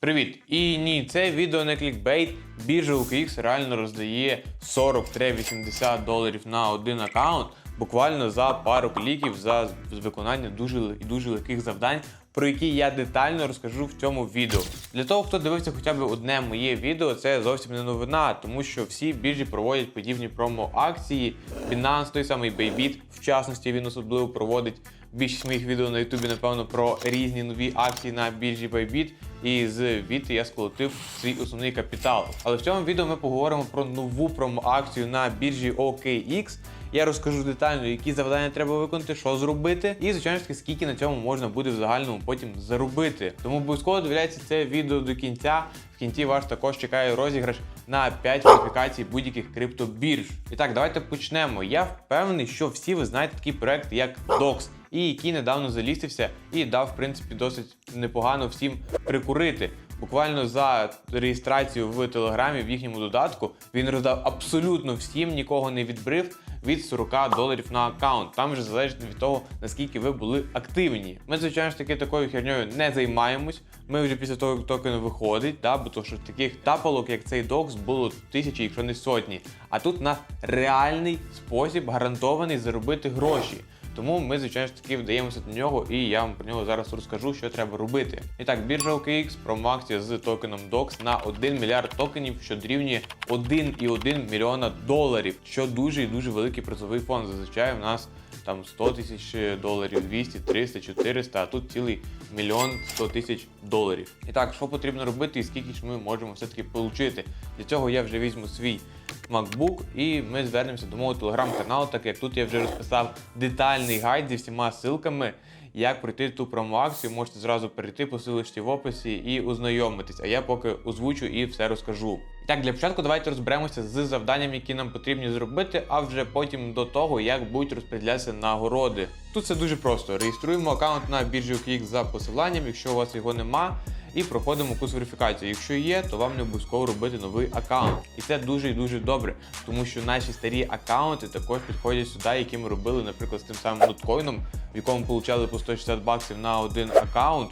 Привіт! І ні, це відео не клікбейт. Біржа OKX реально роздає 40-80 доларів на один аккаунт буквально за пару кліків за виконання дуже дуже легких завдань, про які я детально розкажу в цьому відео. Для того, хто дивився хоча б одне моє відео, це зовсім не новина, тому що всі біржі проводять подібні промо-акції. Binance, той самий Bybit, в частності він особливо проводить більшість моїх відео на Ютубі, напевно, про різні нові акції на біржі Bybit. І з Віти я сколотив свій основний капітал. Але в цьому відео ми поговоримо про нову промо-акцію на біржі OKX. Я розкажу детально, які завдання треба виконати, що зробити, і звичайно ж таки, скільки на цьому можна буде в загальному потім заробити. Тому обов'язково дивляйте це відео до кінця. В кінці вас також чекає розіграш на 5 верифікацій будь-яких криптобірж. І так, давайте почнемо. Я впевнений, що всі ви знаєте такий проект, як DOX, і який недавно залістився і дав, в принципі, досить непогано всім прикурити. Буквально за реєстрацію в телеграмі в їхньому додатку він роздав абсолютно всім, нікого не відбрив. Від 40 доларів на аккаунт. Там вже залежить від того, наскільки ви були активні. Ми, звичайно ж таки, такою херньою не займаємось. Ми вже після того, як токен виходить, да, бо то, що таких тапалок, як цей докс, було тисячі, якщо не сотні. А тут у нас реальний спосіб гарантований заробити гроші. Тому ми, звичайно ж таки, вдаємося до нього, і я вам про нього зараз розкажу, що треба робити. І так, біржа OKX промоакція з токеном DOX на 1 мільярд токенів, що дорівнює 1,1 мільйона доларів, що дуже і дуже великий призовий фонд. Зазвичай в нас там 100 тисяч доларів, 200, 300, 400, а тут цілий мільйон 100 тисяч доларів. І так, що потрібно робити і скільки ж ми можемо все-таки отримати? Для цього я вже візьму свій MacBook і ми звернемося до мого телеграм-каналу, так як тут я вже розписав детальний гайд зі всіма ссылками, як пройти ту промоакцію. Можете зразу перейти по ссылочці в описі і ознайомитись. А я поки озвучу і все розкажу. Так, для початку давайте розберемося з завданням, які нам потрібні зробити, а вже потім до того, як будуть розподілятися нагороди. Тут все дуже просто. Реєструємо аккаунт на біржі OKX за посиланням, якщо у вас його нема. І проходимо курс верифікації. Якщо є, то вам не обов'язково робити новий аккаунт. І це дуже і дуже добре, тому що наші старі аккаунти також підходять сюди, які ми робили, наприклад, з тим самим ноткоїном, в якому получали по 160 баксів на один аккаунт.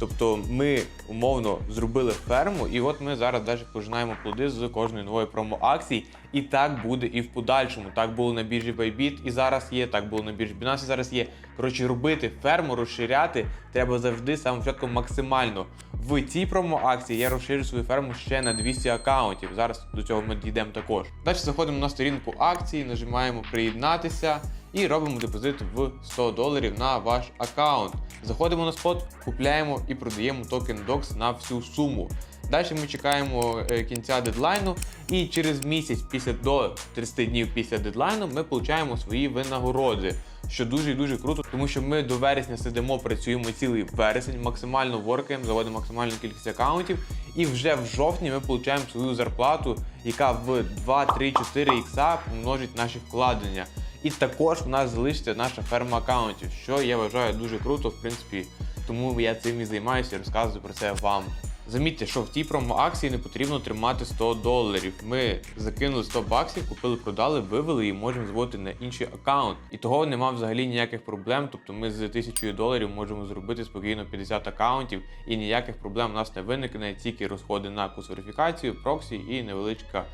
Тобто ми умовно зробили ферму, і от ми зараз навіть пожинаємо плоди з кожної нової промо-акції. І так буде і в подальшому. Так було на біржі Bybit і зараз є, так було на біржі Binance і зараз є. Коротше, робити ферму, розширяти треба завжди самого початку максимально. В цій промо-акції я розширю свою ферму ще на 200 аккаунтів. Зараз до цього ми дійдемо також. Далі заходимо на сторінку акції, нажимаємо приєднатися і робимо депозит в 100 доларів на ваш аккаунт. Заходимо на спот, купляємо і продаємо токен DOX на всю суму. Далі ми чекаємо е, кінця дедлайну, і через місяць після до 30 днів після дедлайну ми отримуємо свої винагороди. Що дуже і дуже круто, тому що ми до вересня сидимо, працюємо цілий вересень, максимально воркаємо, заводимо максимальну кількість аккаунтів, і вже в жовтні ми отримуємо свою зарплату, яка в 2, 3, 4 ікса помножить наші вкладення. І також у нас залишиться наша ферма аккаунтів, що я вважаю дуже круто, в принципі, тому я цим і займаюся і розказую про це вам. Замітьте, що в тій промо-акції не потрібно тримати 100 доларів. Ми закинули 100 баксів, купили, продали, вивели і можемо зводити на інший аккаунт. І того нема взагалі ніяких проблем. Тобто ми з 1000 доларів можемо зробити спокійно 50 аккаунтів, і ніяких проблем у нас не виникне, тільки розходи на верифікацію, проксі і невеличка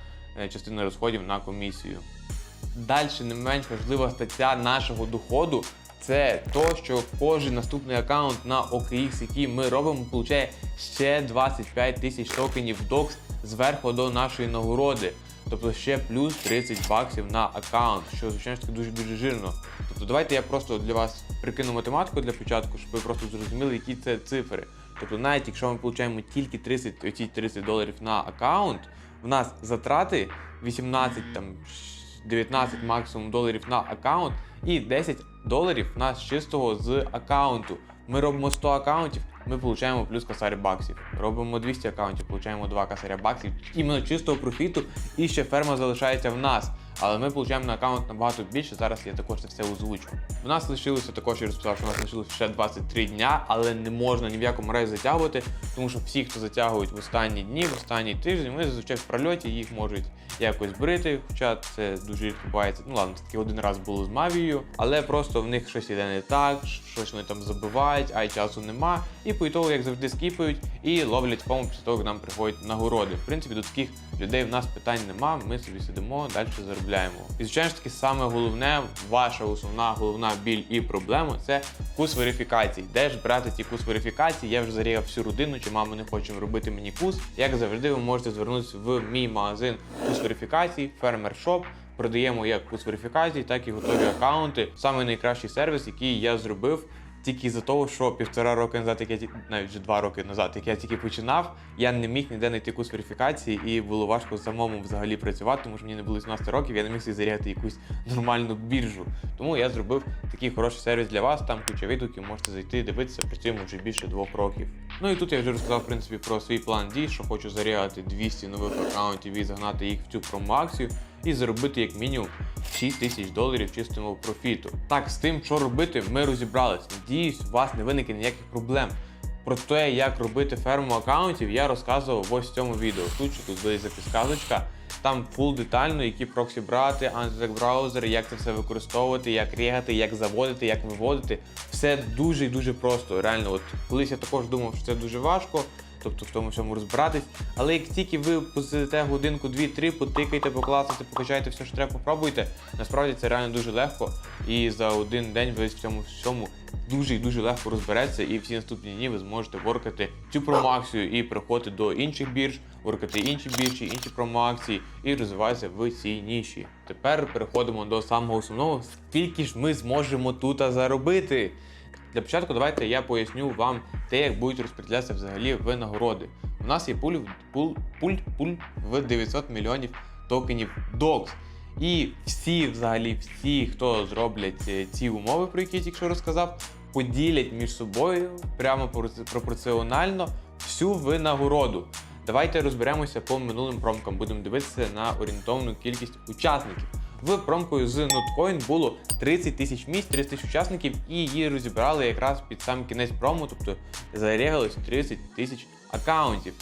е, частина розходів на комісію. Далі не менш важлива стаття нашого доходу. Це то, що кожен наступний аккаунт на OKX, який ми робимо, получає ще 25 тисяч токенів DOX зверху до нашої нагороди. Тобто ще плюс 30 баксів на аккаунт, що звичайно ж таки дуже дуже жирно. Тобто давайте я просто для вас прикину математику для початку, щоб ви просто зрозуміли, які це цифри. Тобто, навіть якщо ми получаємо тільки 30, оці 30 доларів на аккаунт, в нас затрати 18 там 19 максимум доларів на аккаунт і 10 доларів на чистого з аккаунту. Ми робимо 100 аккаунтів, ми получаємо плюс косарь баксів. Робимо 200 аккаунтів, получаємо 2 косаря баксів, іменно чистого профіту, і ще ферма залишається в нас. Але ми получаємо на аккаунт набагато більше. Зараз я також це все озвучу. У нас лишилося також, я розписав, що у нас лишилося ще 23 дня, але не можна ні в якому разі затягувати, тому що всі, хто затягують в останні дні, в останній тиждень, вони зазвичай в прольоті їх можуть якось брити, хоча це дуже відбувається. Ну ладно, таки один раз було з Мавією, але просто в них щось іде не так, щось вони там забивають, а й часу нема. І по ітогу, як завжди, скіпають і ловлять кому після того, як нам приходять нагороди. В принципі, до таких людей в нас питань нема. Ми собі сидимо, далі заробляємо. І звичайно ж таки, саме головне, ваша основна головна біль і проблема це курс верифікацій. Де ж брати ті курс верифікацій? Я вже зарігав всю родину, чи мама не хоче робити мені курс. Як завжди, ви можете звернутися в мій магазин курс верифікацій, фермер шоп. Продаємо як курс верифікацій, так і готові аккаунти. Саме найкращий сервіс, який я зробив. Тільки за того, що півтора роки назад, як я навіть вже два роки назад, як я тільки починав, я не міг ніде знайти курс верифікації, і було важко самому взагалі працювати, тому що мені не було 18 років, я не міг собі зарягати якусь нормальну біржу. Тому я зробив такий хороший сервіс для вас. Там куча відгуків, можете зайти, дивитися, працюємо вже більше двох років. Ну і тут я вже розказав в принципі про свій план дій, що хочу зарягати 200 нових аккаунтів і загнати їх в цю промоакцію і заробити як мінімум 6 тисяч доларів чистого профіту. Так, з тим, що робити, ми розібрались. Надіюсь, у вас не виникне ніяких проблем. Про те, як робити ферму аккаунтів, я розказував ось в цьому відео. Тут чи тут буде підсказочка. Там фул детально, які проксі брати, антитек браузер, як це все використовувати, як регати, як заводити, як виводити. Все дуже і дуже просто. Реально, от колись я також думав, що це дуже важко. Тобто в тому всьому розбиратись. Але як тільки ви посидите годинку, дві-три, потикайте, покласите, покачайте все, що треба, попробуйте. Насправді це реально дуже легко. І за один день ви в цьому всьому дуже і дуже легко розбереться. І всі наступні дні ви зможете воркати цю промоакцію і приходити до інших бірж, воркати інші біржі, інші промоакції і розвиватися в цій ніші. Тепер переходимо до самого основного. Скільки ж ми зможемо тут заробити? Для початку давайте я поясню вам те, як будуть розподілятися взагалі винагороди. У нас є пуль, пул, пуль, пуль в 900 мільйонів токенів DOX. І всі, взагалі, всі, хто зроблять е, ці умови, про які я тільки що розказав, поділять між собою прямо пропорціонально всю винагороду. Давайте розберемося по минулим промкам. Будемо дивитися на орієнтовну кількість учасників. В промкою з Notcoin було 30 тисяч місць, 30 тисяч учасників, і її розібрали якраз під сам кінець прому, тобто зарегалось 30 тисяч аккаунтів.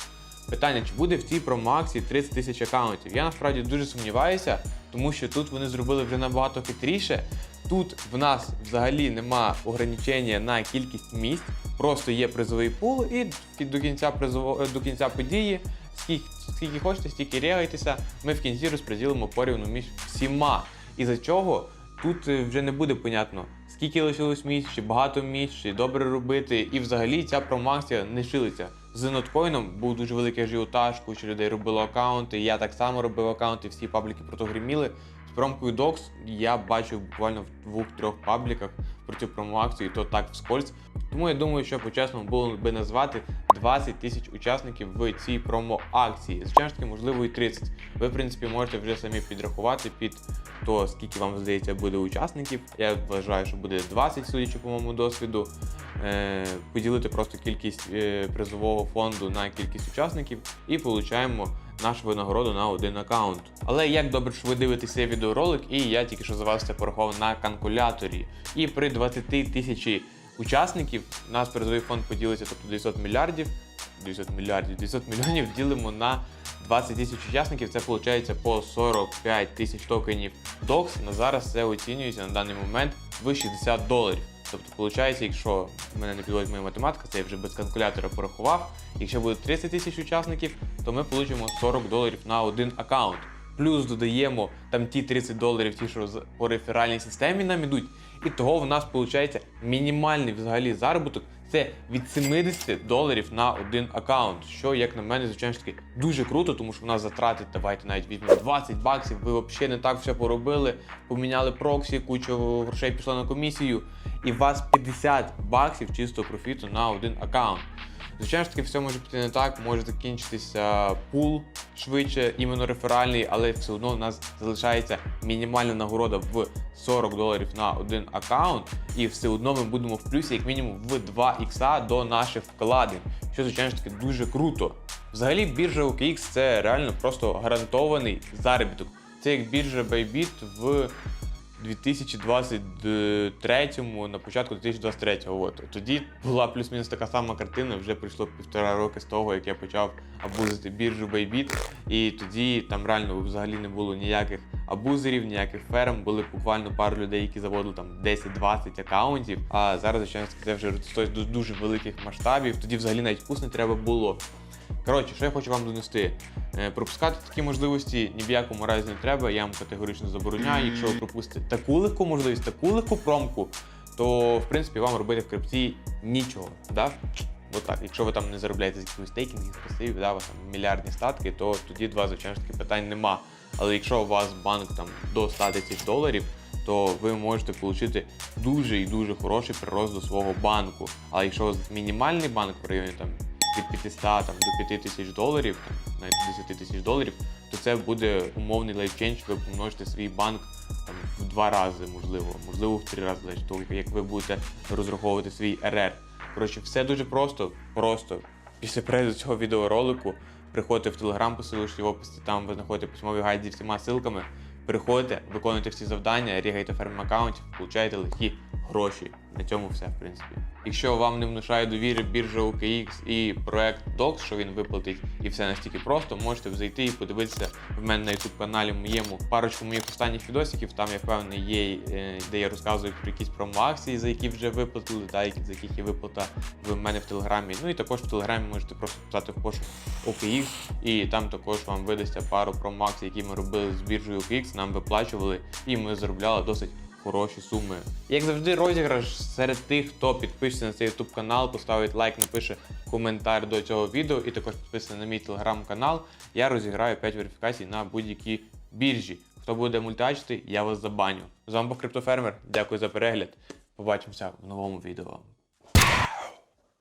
Питання, чи буде в цій промоакції 30 тисяч аккаунтів? Я насправді дуже сумніваюся, тому що тут вони зробили вже набагато хитріше. Тут в нас взагалі нема ограничення на кількість місць, просто є призовий пул, і до кінця призово, е, до кінця події, скільки, скільки хочете, стільки регайтеся, ми в кінці розподілимо порівну між всіма. І за чого тут е, вже не буде понятно, скільки лишилось місць, чи багато місць, чи добре робити. І взагалі ця промакція не шилиться. З ноткоїном був дуже великий ажіотаж, куча людей робило аккаунти. Я так само робив аккаунти, всі пабліки про то гриміли. Промкою Docs я бачив буквально в двох-трьох пабліках про цю промоакцію, і то так вскользь. Тому я думаю, що по-чесному було би назвати 20 тисяч учасників в цій промо-акції. Звичайно ж таки, можливо, і 30. Ви, в принципі, можете вже самі підрахувати під то, скільки вам здається буде учасників. Я вважаю, що буде 20, судячи по моєму досвіду. Е, поділити просто кількість е, призового фонду на кількість учасників і получаємо нашу винагороду на один аккаунт. Але як добре, що ви дивитеся відеоролик, і я тільки що за вас це порахував на калькуляторі. І при 20 тисячі учасників нас призовий фонд поділиться, тобто 900 мільярдів. 900 мільярдів, 900 мільйонів ділимо на 20 тисяч учасників. Це виходить по 45 тисяч токенів DOX. На зараз це оцінюється на даний момент в 60 доларів. Тобто, виходить, якщо мене не підводить моя математика, це я вже без калькулятора порахував. Якщо буде 30 тисяч учасників, то ми получимо 40 доларів на один аккаунт. Плюс додаємо там ті 30 доларів, ті, що по реферальній системі нам ідуть. І того в нас виходить мінімальний взагалі заробіток це від 70 доларів на один аккаунт. Що, як на мене, звичайно ж таки дуже круто, тому що в нас затрати, давайте навіть візьмемо 20 баксів. Ви взагалі не так все поробили, поміняли проксі, кучу грошей пішло на комісію, і у вас 50 баксів чистого профіту на один аккаунт. Звичайно ж таки, все може піти не так, може закінчитися пул швидше, іменно реферальний, але все одно у нас залишається мінімальна нагорода в 40 доларів на один аккаунт, і все одно ми будемо в плюсі як мінімум в 2 ікса до наших вкладень, що звичайно ж таки дуже круто. Взагалі, біржа OKX це реально просто гарантований заробіток. це як біржа Bybit в 2023-му, на початку 2023-го. От. Тоді була плюс-мінус така сама картина, вже пройшло півтора роки з того, як я почав абузити біржу Bybit. І тоді там реально взагалі не було ніяких абузерів, ніяких ферм. Були буквально пару людей, які заводили там 10-20 акаунтів. А зараз, звичайно, це вже стоїть до дуже великих масштабів. Тоді взагалі навіть кус не треба було. Коротше, що я хочу вам донести. Е, Пропускати такі можливості ні в якому разі не треба. Я вам категорично забороняю. Якщо ви пропустите таку легку можливість, таку легку промку, то в принципі вам робити в крипті нічого. Да? Отак. Якщо ви там не заробляєте з якихось стейкінгів, пасивів, да, у вас там мільярдні статки, то тоді два звичайно ж таки питань нема. Але якщо у вас банк там до 100 тисяч доларів, то ви можете отримати дуже і дуже хороший прирост до свого банку. А якщо у вас мінімальний банк в районі там від 500 там, до 5 тисяч доларів, там, навіть до 10 тисяч доларів, то це буде умовний лайфчейндж, ви помножите свій банк там, в два рази, можливо, можливо, в три рази, залежить того, як ви будете розраховувати свій РР. Коротше, все дуже просто, просто. Після перегляду цього відеоролику приходьте в Телеграм, посилочці в описі, там ви знаходите письмовий гайд зі всіма ссылками. Приходьте, виконуйте всі завдання, рігайте ферм аккаунтів, получаєте легкі гроші. На цьому все, в принципі. Якщо вам не внушає довіри біржа OKX і проект Docs, що він виплатить, і все настільки просто, можете зайти і подивитися в мене на youtube каналі моєму парочку моїх останніх відосиків. Там я впевнений є, е, де я розказую про якісь промо-акції, за які вже виплатили, та за яких є виплата в мене в телеграмі. Ну і також в телеграмі можете просто писати в пошук OKX, і там також вам видасться пару промо-акцій, які ми робили з біржею OKX, нам виплачували, і ми заробляли досить хороші суми. Як завжди, розіграш серед тих, хто підпишеться на цей YouTube канал, поставить лайк, напише коментар до цього відео і також підписаний на мій телеграм-канал. Я розіграю 5 верифікацій на будь-які біржі. Хто буде мультачити, я вас забаню. З вами був Криптофермер. Дякую за перегляд. Побачимося в новому відео.